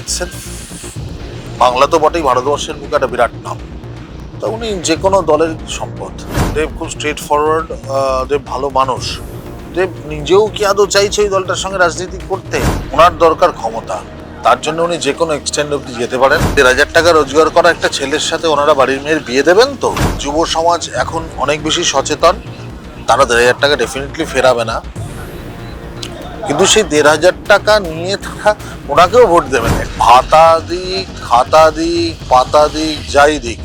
Itself Bangla তো বটেই ভারতবর্ষের বুকে একটা বিরাট নাম। তা উনি যে কোনো দলের সম্পদ। দেব খুব স্ট্রেট ফরওয়ার্ড দেব ভালো মানুষ। দেব নিজেও কি আদৌ চাইছে ওই দলটার সঙ্গে রাজনীতি করতে? ওনার দরকার ক্ষমতা। তার জন্য উনি যে কোনো এক্সটেন্ড অব্দি যেতে পারেন। দেড় হাজার টাকা রোজগার করা একটা ছেলের সাথে ওনারা বাড়ির মেয়ের বিয়ে দেবেন তো? যুব সমাজ এখন অনেক বেশি সচেতন। তারা দেড় হাজার টাকা ডেফিনেটলি ফেরাবে না। কিন্তু সেই দেড় হাজার টাকা নিয়ে তারা ওনাকেও ভোট দেবে না। ভাতা দিক, খাতা দিক, পাতা দিক, যাই দিক,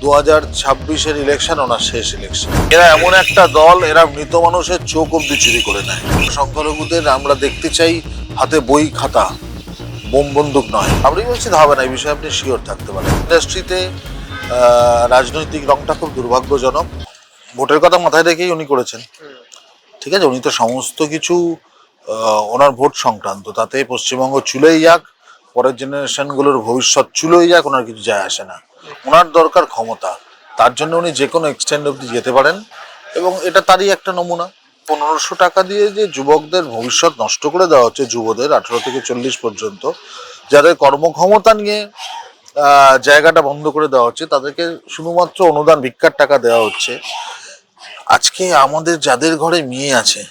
দু হাজার ছাব্বিশের ইলেকশন ওনার শেষ ইলেকশন এরা এমন একটা দল, এরা মৃত মানুষের চোখ অব্দি চুরি করে নেয়। সংখ্যালঘুদের আমরা দেখতে চাই হাতে বই, খাতা, বোম বন্দুক নয়। আপনি বলছেন হবে না, এই বিষয়ে আপনি শিওর থাকতে পারেন। ইন্ডাস্ট্রিতে রাজনৈতিক রংটা খুব দুর্ভাগ্যজনক। ভোটের কথা মাথায় রেখেই উনি করেছেন। ঠিক আছে, উনি তো সমস্ত কিছু ওনার ভোট সংক্রান্ত। তাতে পশ্চিমবঙ্গ চুলেই যাক, পরের জেনারেশনগুলোর ভবিষ্যৎ চুলোই যাক, ওনার কিছু যায় আসে না। ওনার দরকার ক্ষমতা। তার জন্য উনি যে কোনো এক্সটেন্ড অব্দি যেতে পারেন এবং এটা তারই একটা নমুনা। পনেরোশো টাকা দিয়ে যে যুবকদের ভবিষ্যৎ নষ্ট করে দেওয়া হচ্ছে, যুবদের আঠেরো থেকে চল্লিশ পর্যন্ত, যাদের কর্মক্ষমতা নিয়ে জায়গাটা বন্ধ করে দেওয়া হচ্ছে, তাদেরকে শুধুমাত্র অনুদান, ভিক্ষার টাকা দেওয়া হচ্ছে। আজকে আমাদের যাদের ঘরে মেয়ে আছে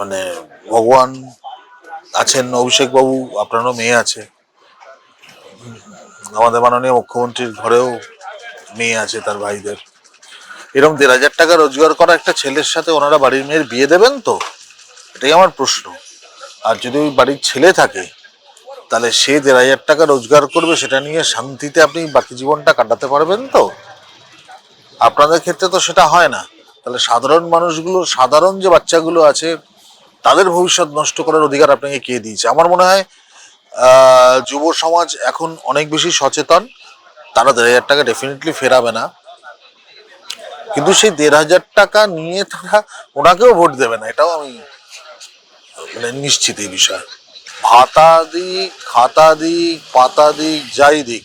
মানে ভগবান আছেন অভিষেক বাবু আপনারও মেয়ে আছে। আমাদের মাননীয় মুখ্যমন্ত্রীর ঘরেও মেয়ে আছে তার ভাইদের। এরকম দেড় হাজার টাকা রোজগার করা একটা ছেলের সাথে ওনারা বাড়ির মেয়ের বিয়ে দেবেন তো? এটাই আমার প্রশ্ন। আর যদি ওই বাড়ির ছেলে থাকে, তাহলে সে দেড় হাজার টাকা রোজগার করবে, সেটা নিয়ে শান্তিতে আপনি বাকি জীবনটা কাটাতে পারবেন তো? আপনাদের ক্ষেত্রে তো সেটা হয় না। তাহলে সাধারণ মানুষগুলো, সাধারণ যে বাচ্চাগুলো আছে তাদের ভবিষ্যৎ নষ্ট করার অধিকার আপনাকে কে দিয়েছে? আমার মনে হয় যুব সমাজ এখন অনেক বেশি সচেতন। তারা দেড় হাজার টাকা ডেফিনেটলি ফেরাবে না। কিন্তু সেই দেড় হাজার টাকা নিয়ে তারা ওনাকেও ভোট দেবে না। এটাও আমি মানে নিশ্চিত এই বিষয়ে। ভাতা দিক, খাতা দিক, পাতা দিক, যাই দিক।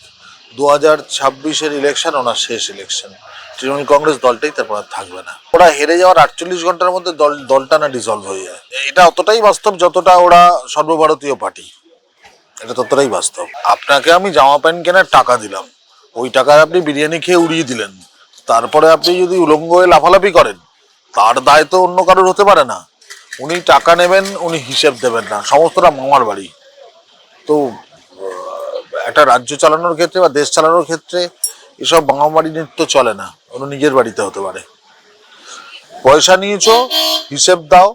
দু হাজার ছাব্বিশের ইলেকশন ওনার শেষ ইলেকশন তৃণমূল কংগ্রেস দলটাই তারপর আর থাকবে না। ওরা হেরে যাওয়ার আটচল্লিশ ঘণ্টার মধ্যে দল, দলটা না ডিসলভ হয়ে যায়। এটা অতটাই বাস্তব যতটা ওরা সর্বভারতীয় পার্টি। এটা ততটাই বাস্তব। আপনাকে আমি জামা প্যান্ট কেনার টাকা দিলাম। ওই টাকায় আপনি বিরিয়ানি খেয়ে উড়িয়ে দিলেন। তারপরে আপনি যদি উলঙ্গ হয়ে লাফালাফি করেন, তার দায় তো অন্য কারোর হতে পারে না। উনি টাকা নেবেন, উনি হিসেব দেবেন না। সমস্তটা মামার বাড়ি। তো একটা রাজ্য চালানোর ক্ষেত্রে বা দেশ চালানোর ক্ষেত্রে এসব মামাবাড়ি নৃত্য চলে না। ওরা নিজের বাড়িতে হতে পারে। পয়সা নিয়েছো, হিসেব দাও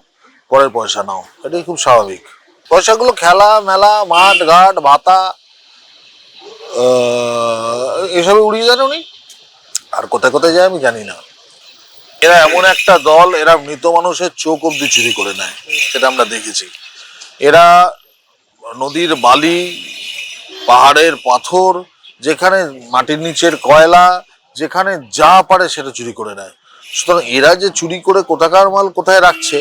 পরের পয়সা নাও। এটাই খুব স্বাভাবিক। পয়সাগুলো খেলা, মেলা, মাঠ, ঘাট, ভাতা এসবে উড়িয়ে যান উনি। আর কোথায় কোথায় যায় আমি জানি না। এরা এমন একটা দল, এরা মৃত মানুষের চোখ অব্দি চুরি করে নেয়, সেটা আমরা দেখেছি। এরা নদীর বালি পাহাড়ের পাথর, যেখানে মাটির নিচের কয়লা, যেখানে যা পারে সেটা চুরি করে নেয়। সুতরাং এরা যে চুরি করে কোথাকার মাল কোথায় রাখছে,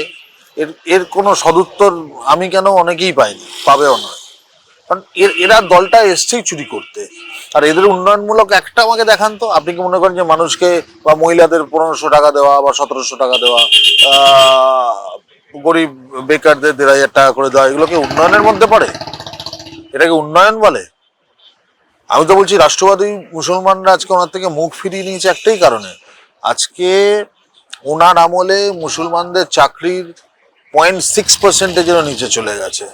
এর এর কোনো সদুত্তর আমি কেন অনেকেই পাইনি, পাবেও না কারণ এর, এরা দলটা এসছেই চুরি করতে। আর এদের উন্নয়নমূলক একটা আমাকে দেখান তো, আপনি কি মনে করেন যে মানুষকে বা মহিলাদের পনেরোশো টাকা দেওয়া বা সতেরোশো টাকা দেওয়া গরিব বেকারদের দেড় হাজার টাকা করে দেওয়া, এগুলো কি উন্নয়নের মধ্যে পড়ে? এটাকে উন্নয়ন বলে? আমি তো বলছি, রাষ্ট্রবাদী মুসলমানরা আজকে ওনার থেকে মুখ ফিরিয়ে নিয়েছে একটাই কারণে। আজকে ওনার আমলে মুসলমানদের চাকরির পয়েন্ট সিক্স পার্সেন্টেজেরও নিচে চলে গেছে।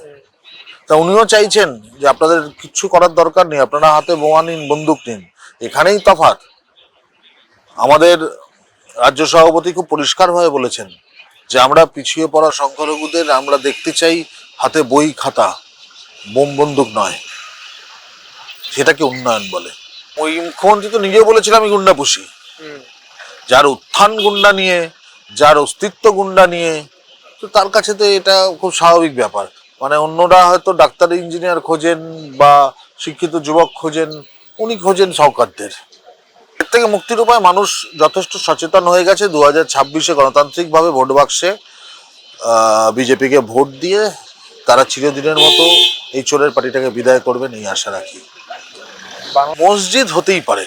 তা উনিও চাইছেন যে আপনাদের কিচ্ছু করার দরকার নেই, আপনারা হাতে বোমা নিন, বন্দুক নিন, এখানেই তফাৎ। আমাদের রাজ্য সভাপতি খুব পরিষ্কারভাবে বলেছেন যে আমরা পিছিয়ে পড়া সংখ্যালঘুদের আমরা দেখতে চাই হাতে বই খাতা, বোম বন্দুক নয়। সেটাকে উন্নয়ন বলে। ওই মুখ্যমন্ত্রী তো নিজেও বলেছিল আমি গুন্ডা পুষি। যার উত্থান গুন্ডা নিয়ে যার অস্তিত্ব গুন্ডা নিয়ে তো তার কাছে তো এটা খুব স্বাভাবিক ব্যাপার। মানে অন্যরা হয়তো ডাক্তার ইঞ্জিনিয়ার খোঁজেন বা শিক্ষিত যুবক খোঁজেন উনি খোঁজেন সৌকারদের এর থেকে মুক্তির উপায় মানুষ যথেষ্ট সচেতন হয়ে গেছে। দু হাজার ছাব্বিশে গণতান্ত্রিকভাবে ভোট বাক্সে বিজেপিকে ভোট দিয়ে তারা চিরদিনের মতো এই চোরের পার্টিটাকে বিদায় করবেন এই আশা রাখি। মসজিদ হতেই পারে।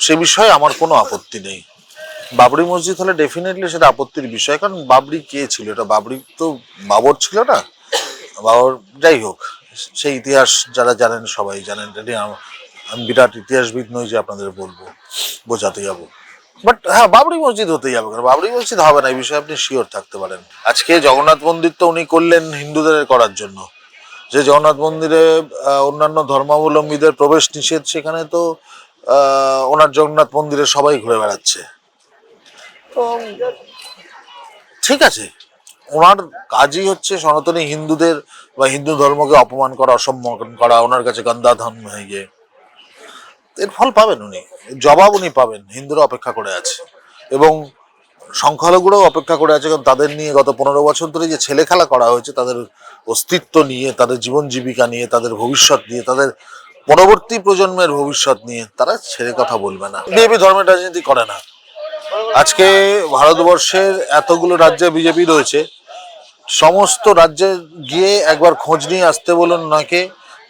সে বিষয়ে আমার কোনো আপত্তি নেই। বাবরি মসজিদ হলে ডেফিনেটলি সেটা আপত্তির বিষয়, কারণ বাবরি কে ছিল? এটা বাবরি তো বাবর ছিল না। বাবর যাই হোক সেই ইতিহাস যারা জানেন সবাই জানেন। এটা নিয়ে আম- বিরাট ইতিহাসবিদ নই যে আপনাদের বলব, বোঝাতে যাব। বাট হ্যাঁ বাবরি মসজিদ হতে যাবে কারণ বাবরি মসজিদ হবে না, এই বিষয়ে আপনি শিওর থাকতে পারেন। আজকে জগন্নাথ মন্দির তো উনি করলেন হিন্দুদের করার জন্য। যে জগন্নাথ মন্দিরে অন্যান্য ধর্মাবলম্বীদের প্রবেশ নিষেধ সেখানে তো ওনার জগন্নাথ মন্দিরে সবাই ঘুরে বেড়াচ্ছে। তো ঠিক আছে। ওনার কাজই হচ্ছে সনাতনী হিন্দুদের বা হিন্দু ধর্মকে অপমান করা অসম্মান করা ওনার কাছে গন্ধা ধর্ম হয়ে গিয়ে। এর ফল পাবেন উনি জবাব উনি পাবেন হিন্দুরা অপেক্ষা করে আছে। এবং সংখ্যালঘুরাও অপেক্ষা করে আছে, কারণ তাদের নিয়ে গত পনেরো বছর ধরে যে ছেলে খেলা করা হয়েছে, তাদের অস্তিত্ব নিয়ে, তাদের জীবন জীবিকা নিয়ে, তাদের ভবিষ্যৎ নিয়ে, তাদের পরবর্তী প্রজন্মের ভবিষ্যৎ নিয়ে তারা ছেড়ে কথা বলবে না। বিজেপি ধর্মের রাজনীতি করে না। আজকে ভারতবর্ষের এতগুলো রাজ্যে বিজেপি রয়েছে। সমস্ত রাজ্যে গিয়ে একবার খোঁজ নিয়ে আসতে বলুন নাকে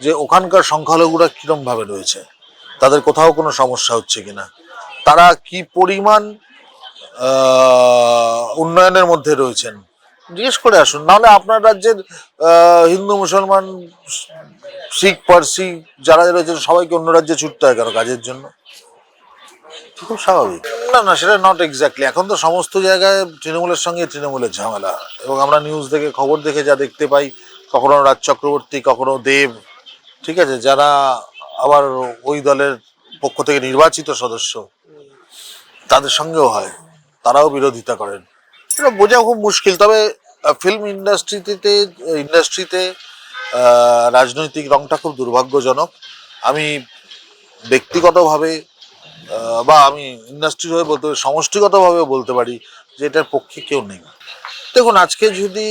যে ওখানকার সংখ্যালঘুরা কিরম ভাবে রয়েছে। তাদের কোথাও কোনো সমস্যা হচ্ছে কিনা। তারা কি পরিমাণ উন্নয়নের মধ্যে রয়েছেন। জিজ্ঞেস করে আসুন, নাহলে আপনার রাজ্যের হিন্দু, মুসলমান, শিখ, পার্সি যারা রয়েছেন, সবাইকে অন্য রাজ্যে ছুটতে হয় কেন কাজের জন্য? খুব স্বাভাবিক। না না, সেটা নট এক্স্যাক্টলি এখন তো সমস্ত জায়গায় তৃণমূলের সঙ্গে তৃণমূলের ঝামেলা। এবং আমরা নিউজ দেখে, খবর দেখে যা দেখতে পাই, কখনো রাজ চক্রবর্তী, কখনো দেব, ঠিক আছে, যারা আবার ওই দলের পক্ষ থেকে নির্বাচিত সদস্য, তাদের সঙ্গেও হয়। তারাও বিরোধিতা করেন। এটা বোঝা খুব মুশকিল। তবে ফিল্ম ইন্ডাস্ট্রিতে ইন্ডাস্ট্রিতে রাজনৈতিক রংটা খুব দুর্ভাগ্যজনক। আমি ব্যক্তিগতভাবে বা আমি ইন্ডাস্ট্রি হয়ে বলতে পারি সমষ্টিগতভাবে বলতে পারি যে এটার পক্ষে কেউ নেই। দেখুন, আজকে যদি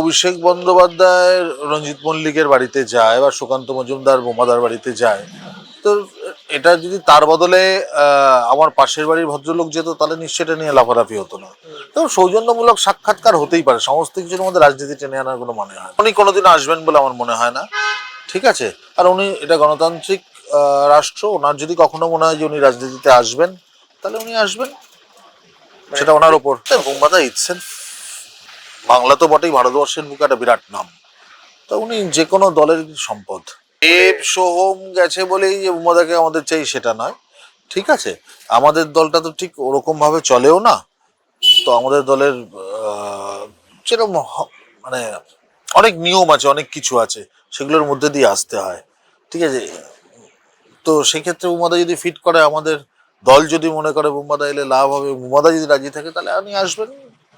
অভিষেক বন্দ্যোপাধ্যায় রঞ্জিত মল্লিকের বাড়িতে যায় বা সুকান্ত মজুমদার বোমাদার বাড়িতে যায়, তো এটা যদি তার বদলে আমার পাশের বাড়ির ভদ্রলোক যেত, তাহলে নিশ্চয়ই এটা নিয়ে লাফালাফি হতো না। তো সৌজন্যমূলক সাক্ষাৎকার হতেই পারে। সমস্ত কিছুর মধ্যে রাজনীতি টেনে আনার কোনো মানে হয়। উনি কোনোদিন আসবেন বলে আমার মনে হয় না। ঠিক আছে? আর উনি, এটা গণতান্ত্রিক রাষ্ট্র, ওনার যদি কখনো মনে হয় যে উনি রাজনীতিতে আসবেন, তাহলে উনি আসবেন। সেটা ওনার ওপর। বোম্বাদা ইচ্ছেন বাংলা তো বটেই, ভারতবর্ষের বুকে একটা বিরাট নাম। তো উনি যে কোনো দলের সম্পদ। দেব সোহম গেছে বলেই যে বোম্বাদাকে আমাদের চাই সেটা নয়। ঠিক আছে? আমাদের দলটা তো ঠিক ওরকম ভাবে চলেও না। তো আমাদের দলের যেরকম মানে অনেক নিয়ম আছে, অনেক কিছু আছে, সেগুলোর মধ্যে দিয়ে আসতে হয়। ঠিক আছে? তো সেক্ষেত্রে উমাদা যদি ফিট করে, আমাদের দল যদি মনে করে বুমাদা এলে লাভ হবে। বুমাদা যদি রাজি থাকে, তাহলে আপনি আসবেন।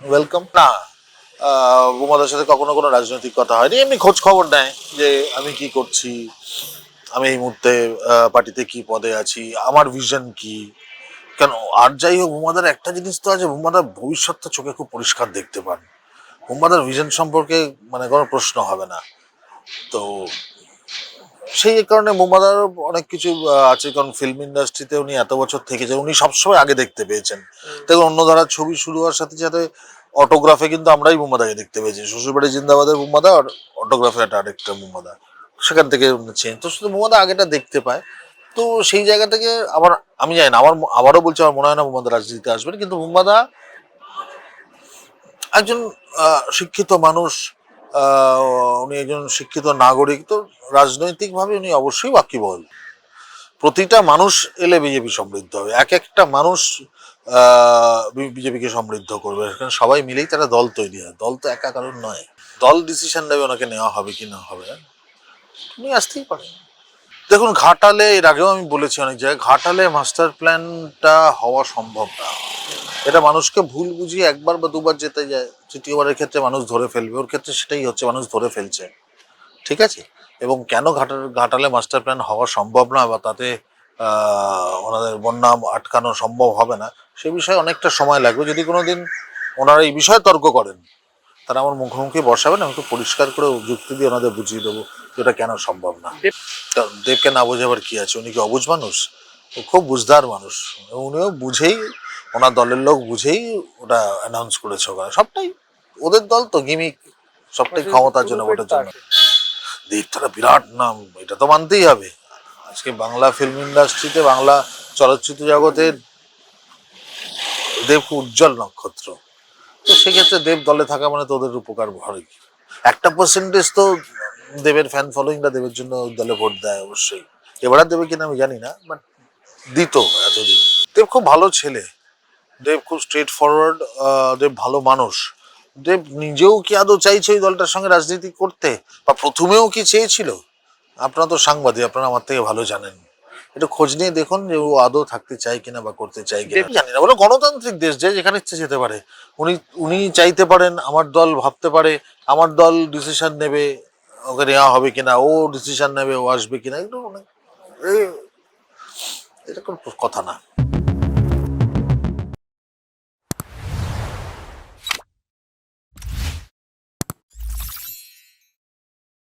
ওয়েলকাম না। আহ, সাথে কখনো কোনো রাজনৈতিক কথা হয়নি। এমনি খোঁজ খবর নেয় যে আমি কি করছি আমি এই মুহূর্তে পার্টিতে কি পদে আছি আমার ভিশন কি? কেন আর যাই হোক বুমাদার একটা জিনিস তো আছে বুমাদার ভবিষ্যৎটা চোখে খুব পরিষ্কার দেখতে পান। বুমাদার ভিশন সম্পর্কে মানে কোনো প্রশ্ন হবে না। তো সেই কারণে মোমাদার অনেক কিছু আছে। কারণ ফিল্ম ইন্ডাস্ট্রিতে উনি এত বছর থেকেছেন উনি সবসময় আগে দেখতে পেয়েছেন। দেখুন অন্য ধারার ছবি শুরু হওয়ার সাথে সাথে অটোগ্রাফে কিন্তু আমরাই মোমাদাকে দেখতে পেয়েছি। শ্বশুরবাড়ি জিন্দাবাদের মোমাদা আর অটোগ্রাফে একটা আরেকটা মোমাদা সেখান থেকে চেঞ্জ তো শুধু মোমাদা আগেটা দেখতে পায়। তো সেই জায়গা থেকে আবার আমি জানি না, আমার আবারও বলছি, আমার মনে হয় না মোমাদা রাজনীতিতে আসবেন কিন্তু মোমাদা একজন শিক্ষিত মানুষ উনি একজন শিক্ষিত নাগরিক। তো রাজনৈতিকভাবে উনি অবশ্যই বাকিবহল প্রতিটা মানুষ এলে বিজেপি সমৃদ্ধ হবে। এক একটা মানুষ বিজেপিকে সমৃদ্ধ করবে। কারণ সবাই মিলেই তারা দল তৈরি হয়। দল তো একা কারণ নয়। দল ডিসিশন নেবে ওনাকে নেওয়া হবে কি না হবে। উনি আসতেই পারেন দেখুন, ঘাটালে, এর আগেও আমি বলেছি অনেক জায়গায়, ঘাটালে মাস্টার প্ল্যানটা হওয়া সম্ভব না। এটা মানুষকে ভুল বুঝিয়ে একবার বা দুবার যেতে যায়। তৃতীয়বারের ক্ষেত্রে মানুষ ধরে ফেলবে। ওর ক্ষেত্রে সেটাই হচ্ছে, মানুষ ধরে ফেলছে। ঠিক আছে? এবং কেন ঘাটাল ঘাটালে মাস্টার প্ল্যান হওয়া সম্ভব না বা তাতে ওনাদের বন্যা আটকানো সম্ভব হবে না। সে বিষয়ে অনেকটা সময় লাগবে। যদি কোনো দিন ওনারা এই বিষয়ে তর্ক করেন তারা আমার মুখোমুখি বসাবেন আমি একটু পরিষ্কার করে যুক্তি দিয়ে ওনাদের বুঝিয়ে দেবো যে ওটা কেন সম্ভব না। দেবকে না বোঝাবার কি আছে? উনি কি অবুঝ মানুষ? ও খুব বুঝদার মানুষ। উনিও বুঝেই ওনার দলের লোক বুঝেই ওটা অ্যানাউন্স করেছে ওখানে। সবটাই ওদের দল তো গিমিক সবটাই ক্ষমতার জন্য ভোটের জন্য। দেবতারা বিরাট নাম। এটা তো মানতেই হবে। আজকে বাংলা ফিল্ম ইন্ডাস্ট্রিতে বাংলা চলচ্চিত্র জগতের দেব উজ্জ্বল নক্ষত্র। তো সেক্ষেত্রে দেব দলে থাকা মানে তো ওদের উপকার ভরে একটা পার্সেন্টেজ তো দেবের ফ্যান ফলোয়িংটা দেবের জন্য দলে ভোট দেয় অবশ্যই। এবার দেবে কিনা আমি জানি না বাট দিত এতদিন। দেব খুব ভালো ছেলে। দেব খুব স্ট্রেট ফরওয়ার্ড দেব ভালো মানুষ। দেব নিজেও কি আদৌ চাইছে ওই দলটার সঙ্গে রাজনীতি করতে? বা প্রথমেও কি চেয়েছিল? আপনারা তো সাংবাদিক, আপনারা আমার থেকে ভালো জানেন। একটু খোঁজ নিয়ে দেখুন যে ও আদৌ থাকতে চাই কিনা বা করতে চাই কিনা। জানি না। বলে গণতান্ত্রিক দেশ, যে যেখানে ইচ্ছে যেতে পারে, উনি উনি চাইতে পারেন, আমার দল ভাবতে পারে, আমার দল ডিসিশন নেবে, ওকে নেওয়া হবে কিনা, ও ডিসিশন নেবে, ও আসবে কিনা, এগুলো অনেক এ- এটা কোনো কথা না।